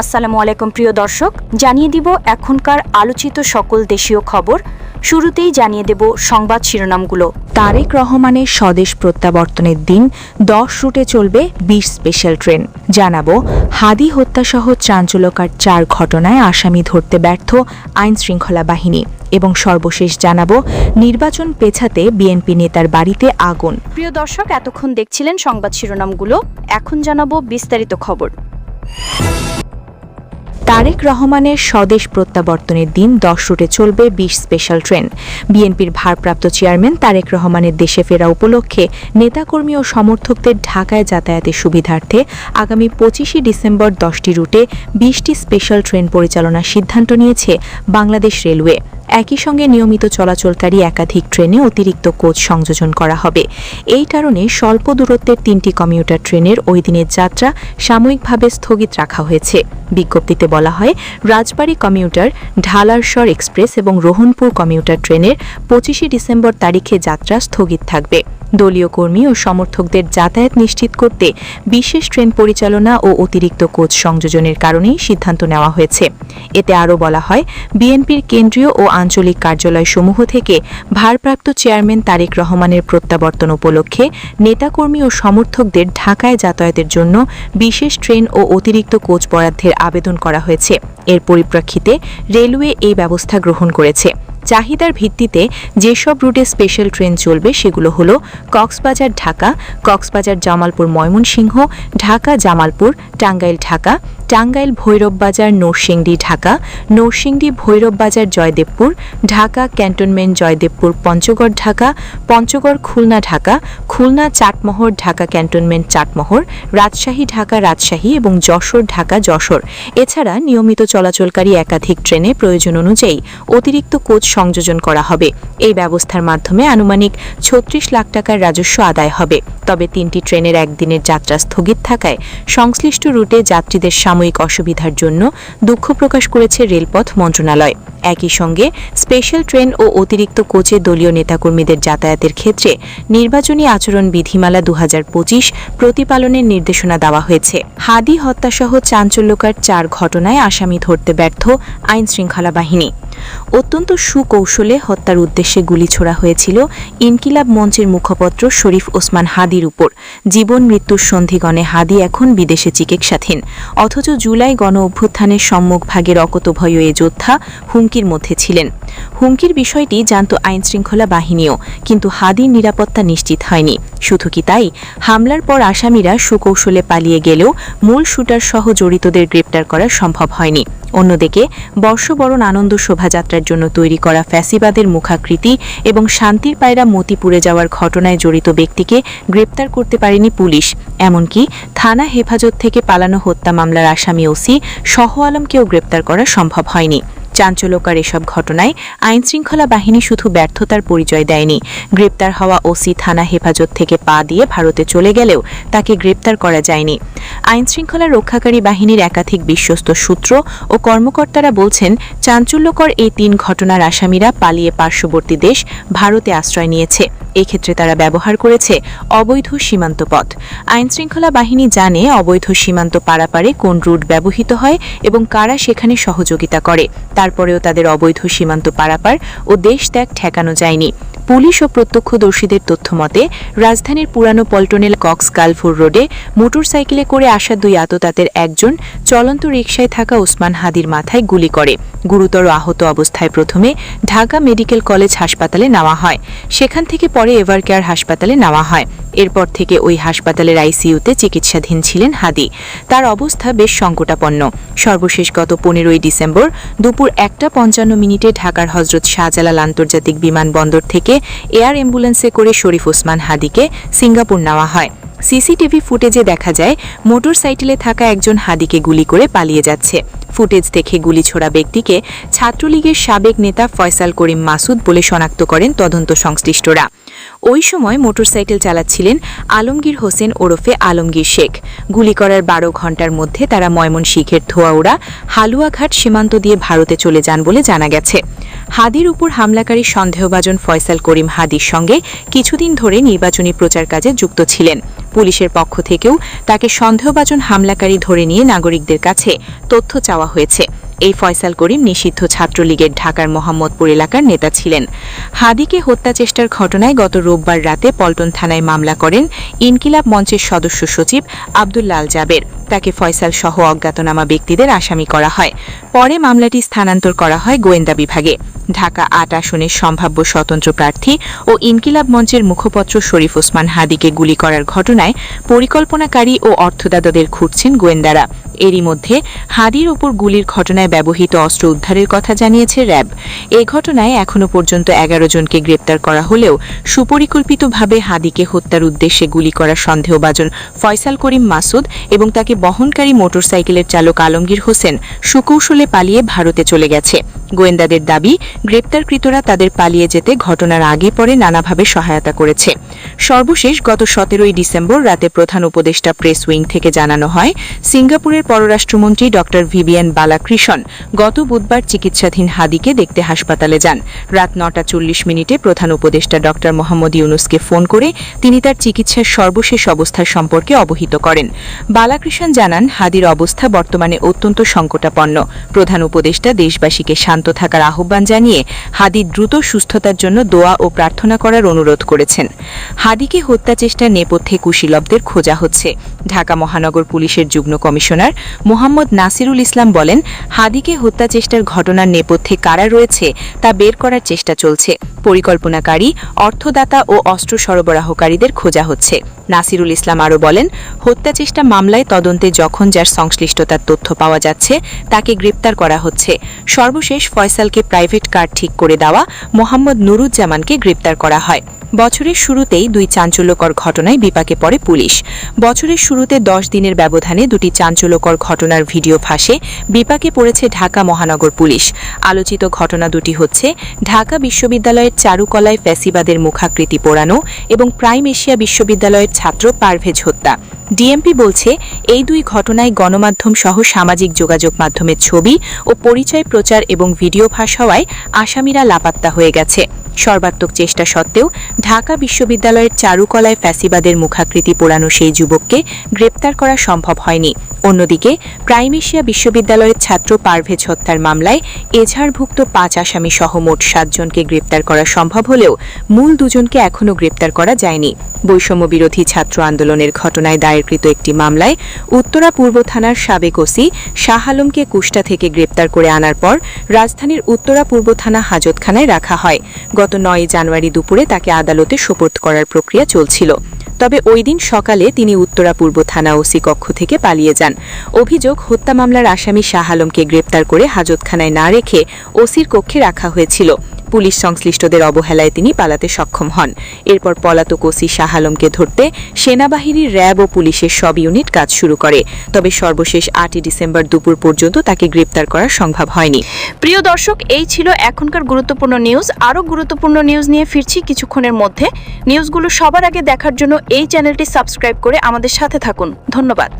আসসালামু আলাইকুম প্রিয় দর্শক। জানিয়ে দিব এখনকার আলোচিত সকল দেশীয় খবর। শুরুতেই জানিয়ে দেব সংবাদ শিরোনামগুলো। তারেক রহমানের স্বদেশ প্রত্যাবর্তনের দিন দশ রুটে চলবে বিশ স্পেশাল ট্রেন। জানাব হাদি হত্যাসহ চাঞ্চল্যকার চার ঘটনায় আসামি ধরতে ব্যর্থ আইন শৃঙ্খলা বাহিনী। এবং সর্বশেষ জানাব নির্বাচন পেছাতে বিএনপি নেতার বাড়িতে আগুন। প্রিয় দর্শক এতক্ষণ দেখছিলেন সংবাদ শিরোনামগুলো। এখন জানাব বিস্তারিত খবর। তারেক রহমানের স্বদেশ প্রত্যাবর্তনের দিন দশ রুটে চলবে বিশ স্পেশাল ট্রেন। বিএনপির ভারপ্রাপ্ত চেয়ারম্যান তারেক রহমানের দেশে ফেরা উপলক্ষে নেতাকর্মী ও সমর্থকদের ঢাকায় যাতায়াতের সুবিধার্থে আগামী পঁচিশে ডিসেম্বর দশটি রুটে বিশটি স্পেশাল ট্রেন পরিচালনার সিদ্ধান্ত নিয়েছে বাংলাদেশ রেলওয়ে। একই সঙ্গে নিয়মিত চলাচলকারী একাধিক ট্রেনে অতিরিক্ত কোচ সংযোজন করা হবে। এই কারণে স্বল্প দূরত্বের তিনটি কমিউটার ট্রেনের ওই দিনের যাত্রা সাময়িকভাবে স্থগিত রাখা হয়েছে। বিজ্ঞপ্তিতে বলা হয় রাজবাড়ী কমিউটার ঢালারসর এক্সপ্রেস এবং রোহনপুর কমিউটার ট্রেনের পঁচিশে ডিসেম্বর তারিখে যাত্রা স্থগিত থাকবে। দলীয় কর্মী ও সমর্থকদের যাতায়াত নিশ্চিত করতে বিশেষ ট্রেন পরিচালনা ও অতিরিক্ত কোচ সংযোজনের কারণেই সিদ্ধান্ত নেওয়া হয়েছে। এতে আরও বলা হয়, বিএনপির কেন্দ্রীয় ও আঞ্চলিক কার্যালয়সমূহ থেকে ভারপ্রাপ্ত চেয়ারম্যান তারেক রহমানের প্রত্যাবর্তন উপলক্ষে নেতাকর্মী ও সমর্থকদের ঢাকায় যাতায়াতের জন্য বিশেষ ট্রেন ও অতিরিক্ত কোচ বরাদ্দের আবেদন করা হয়েছে। এর পরিপ্রেক্ষিতে রেলওয়ে এই ব্যবস্থা গ্রহণ করেছে। চাহিদার ভিত্তিতে যেসব রুটে স্পেশাল ট্রেন চলবে সেগুলো হলো কক্সবাজার ঢাকা, কক্সবাজার জামালপুর ময়মনসিংহ, ঢাকা জামালপুর, টাঙ্গাইল ঢাকা টাঙ্গাইল ভৈরব বাজার নরসিংদী ঢাকা, নরসিংদী ভৈরব বাজার জয়দেবপুর, ঢাকা ক্যান্টনমেন্ট জয়দেবপুর পঞ্চগড় ঢাকা, পঞ্চগড় খুলনা ঢাকা, খুলনা চাটমোহর ঢাকা ক্যান্টনমেন্ট চাটমোহর, রাজশাহী ঢাকা রাজশাহী এবং যশোর ঢাকা যশোর। এছাড়া নিয়মিত চলাচলকারী একাধিক ট্রেনে প্রয়োজন অনুযায়ী অতিরিক্ত কোচ সংযোজন করা হবে। এই ব্যবস্থার মাধ্যমে আনুমানিক ছত্রিশ লাখ টাকার রাজস্ব আদায় হবে। তবে তিনটি ট্রেনের একদিনের যাত্রা স্থগিত থাকায় সংশ্লিষ্ট রুটে যাত্রীদের সাময়িক অসুবিধার জন্য দুঃখ প্রকাশ করেছে রেলপথ মন্ত্রণালয়। একই সঙ্গে স্পেশাল ট্রেন ও অতিরিক্ত কোচে দলীয় নেতাকর্মীদের যাতায়াতের ক্ষেত্রে নির্বাচনী আচরণ বিধিমালা দু হাজার পঁচিশ প্রতিপালনের নির্দেশনা দেওয়া হয়েছে। হাদি হত্যাসহ চাঞ্চল্যকার চার ঘটনায় আসামি ধরতে ব্যর্থ আইনশৃঙ্খলা বাহিনী। অত্যন্ত সুকৌশলে হত্যার উদ্দেশ্যে গুলি ছোড়া হয়েছিল ইনকিলাব মঞ্চের মুখপত্র শরীফ ওসমান হাদির উপর। জীবন মৃত্যুর সন্ধিগণে হাদি এখন বিদেশে চিকিৎসাধীন। অথচ জুলাই গণ অভ্যুত্থানের সম্মুখভাগের অকতভয় এ যোদ্ধা হুমকির মধ্যে ছিলেন। হুমকির বিষয়টি জানত আইনশৃঙ্খলা বাহিনীও, কিন্তু হাদির নিরাপত্তা নিশ্চিত হয়নি। শুধু কি তাই? হামলার পর আসামিরা সুকৌশলে পালিয়ে গেলেও মূল শুটার সহ জড়িতদের গ্রেপ্তার করা সম্ভব হয়নি। অন্যদিকে, বর্ষবরণ আনন্দ শোভাযাত্রার জন্য তৈরি করা ফ্যাসিবাদের মুখাকৃতি এবং শান্তির পায়রা মতিপুরে যাওয়ার ঘটনায় জড়িত ব্যক্তিকে গ্রেপ্তার করতে পারেনি পুলিশ। এমনকি, থানা হেফাজত থেকে পালানো হত্যা মামলার আসামি ওসি সহ আলমকেও গ্রেপ্তার করা সম্ভব হয়নি। চাঞ্চল্যকর এসব ঘটনায় আইনশৃঙ্খলা বাহিনী শুধু ব্যর্থতার পরিচয় দেয়নি। গ্রেপ্তার হওয়া ওসি থানা হেফাজত থেকে পা দিয়ে ভারতে চলে গেলেও তাকে গ্রেপ্তার করা যায়নি। আইনশৃঙ্খলা রক্ষাকারী বাহিনীর একাধিক বিশ্বস্ত সূত্র ও কর্মকর্তারা বলছেন, চাঞ্চল্যকর এই তিন ঘটনার আসামিরা পালিয়ে পার্শ্ববর্তী দেশ ভারতে আশ্রয় নিয়েছে। এক্ষেত্রে তারা ব্যবহার করেছে অবৈধ সীমান্ত পথ। আইনশৃঙ্খলা বাহিনী জানে অবৈধ সীমান্ত পারাপারে কোন রুট ব্যবহৃত হয় এবং কারা সেখানে সহযোগিতা করে। তারপরেও তাদের অবৈধ সীমান্ত পারাপার ও দেশ ত্যাগ ঠেকানো যায়নি। পুলিশ ও প্রত্যক্ষদর্শীদের তথ্য মতে, রাজধানীর পুরানো পল্টনেল কক্স গালফুর রোডে মোটরসাইকেলে করে আসা দুই আততাতের একজন চলন্ত রিকশায় থাকা ওসমান হাদির মাথায় গুলি করে। গুরুতর আহত অবস্থায় প্রথমে ঢাকা মেডিকেল কলেজ হাসপাতালে নেওয়া হয়। সেখান থেকে পরে এভারকেয়ার হাসপাতালে নেওয়া হয়। এরপর থেকে ওই হাসপাতালের আইসিইউতে চিকিৎসাধীন ছিলেন হাদি। তার অবস্থা বেশ সংকটাপন্ন। সর্বশেষ গত পনেরোই ডিসেম্বর দুপুর একটা পঞ্চান্ন মিনিটে ঢাকার হজরত শাহজালাল আন্তর্জাতিক বিমানবন্দর থেকে এয়ার অ্যাম্বুলেন্সে করে শরীফ ওসমান হাদিকে সিঙ্গাপুর নেওয়া হয়। সিসিটিভি ফুটেজে দেখা যায়, মোটর সাইকেলে থাকা একজন হাদিকে গুলি করে পালিয়ে যাচ্ছে। ফুটেজ দেখে গুলি ছোড়া ব্যক্তিকে ছাত্রলীগের সাবেক নেতা ফয়সাল করিম মাসুদ বলে শনাক্ত করেন তদন্ত সংশ্লিষ্টরা। ওই সময় মোটরসাইকেল চালাচ্ছিলেন আলমগীর হোসেন ওরফে আলমগীর শেখ। গুলি করার বারো ঘণ্টার মধ্যে তারা ময়মনশিখের ধোয়াউড়া, হালুয়াঘাট সীমান্ত দিয়ে ভারতে চলে যান বলে জানা গেছে। হাদির উপর হামলাকারী সন্দেহভাজন ফয়সাল করিম হাদির সঙ্গে কিছুদিন ধরে নির্বাচনী প্রচার কাজে যুক্ত ছিলেন। পুলিশের পক্ষ থেকেও তাকে সন্দেহভাজন হামলাকারী ধরে নিয়ে নাগরিকদের কাছে তথ্য চাওয়া হয়েছে। এই ফয়সাল করিম নিষিদ্ধ ছাত্রলীগের ঢাকার মোহাম্মদপুর এলাকার নেতা ছিলেন। হাদিকে হত্যা চেষ্টার ঘটনায় গত রোববার রাতে পল্টন থানায় মামলা করেন ইনকিলাব মঞ্চের সদস্য সচিব আব্দুল্লাল জাবের। তাকে ফয়সাল সহ অজ্ঞাতনামা ব্যক্তিদের আসামি করা হয়। পরে মামলাটি স্থানান্তর করা হয় গোয়েন্দা বিভাগে। ঢাকা আট আসনের সম্ভাব্য স্বতন্ত্র প্রার্থী ও ইনকিলাব মঞ্চের মুখপত্র শরীফ ওসমান হাদিকে গুলি করার ঘটনায় পরিকল্পনাকারী ও অর্থদাতাদের খুঁজছেন গোয়েন্দারা। এরই মধ্যে হাদির ওপর গুলির ঘটনায় ব্যবহৃত অস্ত্র উদ্ধারের কথা জানিয়েছে র্যাব। এ ঘটনায় এখনও পর্যন্ত এগারো জনকে গ্রেপ্তার করা হলেও সুপরিকল্পিতভাবে হাদিকে হত্যার উদ্দেশ্যে গুলি করার সন্দেহভাজন ফয়সাল করিম মাসুদ এবং তাকে বহনকারী মোটরসাইকেলের চালক আলমগীর হোসেন সুকৌশলে পালিয়ে ভারতে চলে গেছে। গোয়েন্দাদের দাবি, গ্রেপ্তারকৃতরা তাদের পালিয়ে যেতে ঘটনার আগে পরে নানাভাবে সহায়তা করেছে। সর্বশেষ গত সতেরোই ডিসেম্বর রাতে প্রধান উপদেষ্টা প্রেস উইং থেকে জানানো হয়, সিঙ্গাপুরের পররাষ্ট্রমন্ত্রী ড. ভিভিয়ান বালাকৃষ্ণ গত বুধবার চিকিৎসাধীন হাদিকে দেখতে হাসপাতালে যান। রাত নটা চল্লিশ মিনিটে প্রধান উপদেষ্টা ড. মোহাম্মদ ইউনুসকে ফোন করে তিনি তার চিকিৎসার সর্বশেষ অবস্থা সম্পর্কে অবহিত করেন। বালাকৃষণ জানান, হাদির অবস্থা বর্তমানে অত্যন্ত সংকটাপন্ন। প্রধান উপদেষ্টা দেশবাসীকে শান্ত থাকার আহ্বান জানিয়ে হাদির দ্রুত সুস্থতার জন্য দোয়া ও প্রার্থনা করার অনুরোধ করেছেন। হাদিকে হত্যা চেষ্টার নেপথ্যে কুশীলবদের খোঁজা হচ্ছে। ঢাকা মহানগর পুলিশের যুগ্ম কমিশনার মোহাম্মদ নাসিরুল ইসলাম বলেন, হাদিকে হত্যা চেষ্টার ঘটনার নেপথ্যে কারা রয়েছে তা বের করার চেষ্টা চলছে। পরিকল্পনাকারী, অর্থদাতা ও অস্ত্র সরবরাহকারীদের খোঁজা হচ্ছে। নাসিরুল ইসলাম আরও বলেন হত্যাচেষ্টা মামলায় তদন্তে যখন যার সংশ্লিষ্টতার তথ্য পাওয়া যাচ্ছে, তাকে গ্রেপ্তার করা হচ্ছে। সর্বশেষ ফয়সালকে প্রাইভেট কার ঠিক করে দেওয়া মোহাম্মদ নুরুজ্জামানকে গ্রেপ্তার করা হয়। বছরের শুরুতেই দুই চাঞ্চল্যকর ঘটনায় বিপাকে পড়ে পুলিশ। বছরের শুরুতে দশ দিনের ব্যবধানে দুটি চাঞ্চল্যকর ঘটনার ভিডিও ফাঁসে বিপাকে পড়েছে ঢাকা মহানগর পুলিশ। আলোচিত ঘটনা দুটি হচ্ছে ঢাকা বিশ্ববিদ্যালয়ের চারুকলায় ফ্যাসিবাদের মুখাকৃতি পোড়ানো এবং প্রাইম এশিয়া বিশ্ববিদ্যালয়ের ছাত্র পারভেজ হত্যা। ডিএমপি বলছে, এই দুই ঘটনায় গণমাধ্যম সহ সামাজিক যোগাযোগ মাধ্যমের ছবি ও পরিচয় প্রচার এবং ভিডিও ফাঁস হওয়ায় আসামিরা লাপাত্তা হয়ে গেছে। সর্বাত্মক চেষ্টা সত্ত্বেও ঢাকা বিশ্ববিদ্যালয়ের চারুকলায় ফ্যাসিবাদের মুখাকৃতি পোড়ানো সেই যুবককে গ্রেপ্তার করা সম্ভব হয়নি। অন্যদিকে, প্রাইম এশিয়া বিশ্ববিদ্যালয়ের ছাত্র পারভেজ হত্যার মামলায় এঝাড়ভুক্ত পাঁচ আসামি সহ মোট সাতজনকে গ্রেপ্তার করা সম্ভব হলেও মূল দুজনকে এখনও গ্রেপ্তার করা যায়নি। বৈষম্য বিরোধী ছাত্র আন্দোলনের ঘটনায় দায়েরকৃত একটি মামলায় উত্তরা পূর্ব থানার সাবেক ওসি শাহ আলমকে কুষ্টা থেকে গ্রেপ্তার করে আনার পর রাজধানীর উত্তরা পূর্ব থানা হাজতখানায় রাখা হয়। গত নয় জানুয়ারি দুপুরে তাকে আদালতে সোপর্দ করার প্রক্রিয়া চলছিল। তবে ওই দিন সকালে তিনি উত্তরা পূর্ব থানা ওসি কক্ষ থেকে পালিয়ে যান। অভিযোগ, হত্যা মামলার আসামি শাহ আলমকে গ্রেপ্তার করে হাজতখানায় না রেখে ওসির কক্ষে রাখা হয়েছিল। পুলিশ সংশ্লিষ্টদের অবহেলায় তিনি পালাতে সক্ষম হন। এরপর পলাতক ওসি শাহ আলমকে ধরতে সেনাবাহিনীর র্যাব ও পুলিশের সব ইউনিট কাজ শুরু করে। তবে সর্বশেষ আটই ডিসেম্বর দুপুর পর্যন্ত তাকে গ্রেপ্তার করা সম্ভব হয়নি। প্রিয় দর্শক, এই ছিল এখনকার গুরুত্বপূর্ণ নিউজ। আরও গুরুত্বপূর্ণ নিউজ নিয়ে ফিরছি কিছুক্ষণের মধ্যে। নিউজগুলো সবার আগে দেখার জন্য এই চ্যানেলটি সাবস্ক্রাইব করে আমাদের সাথে থাকুন। ধন্যবাদ।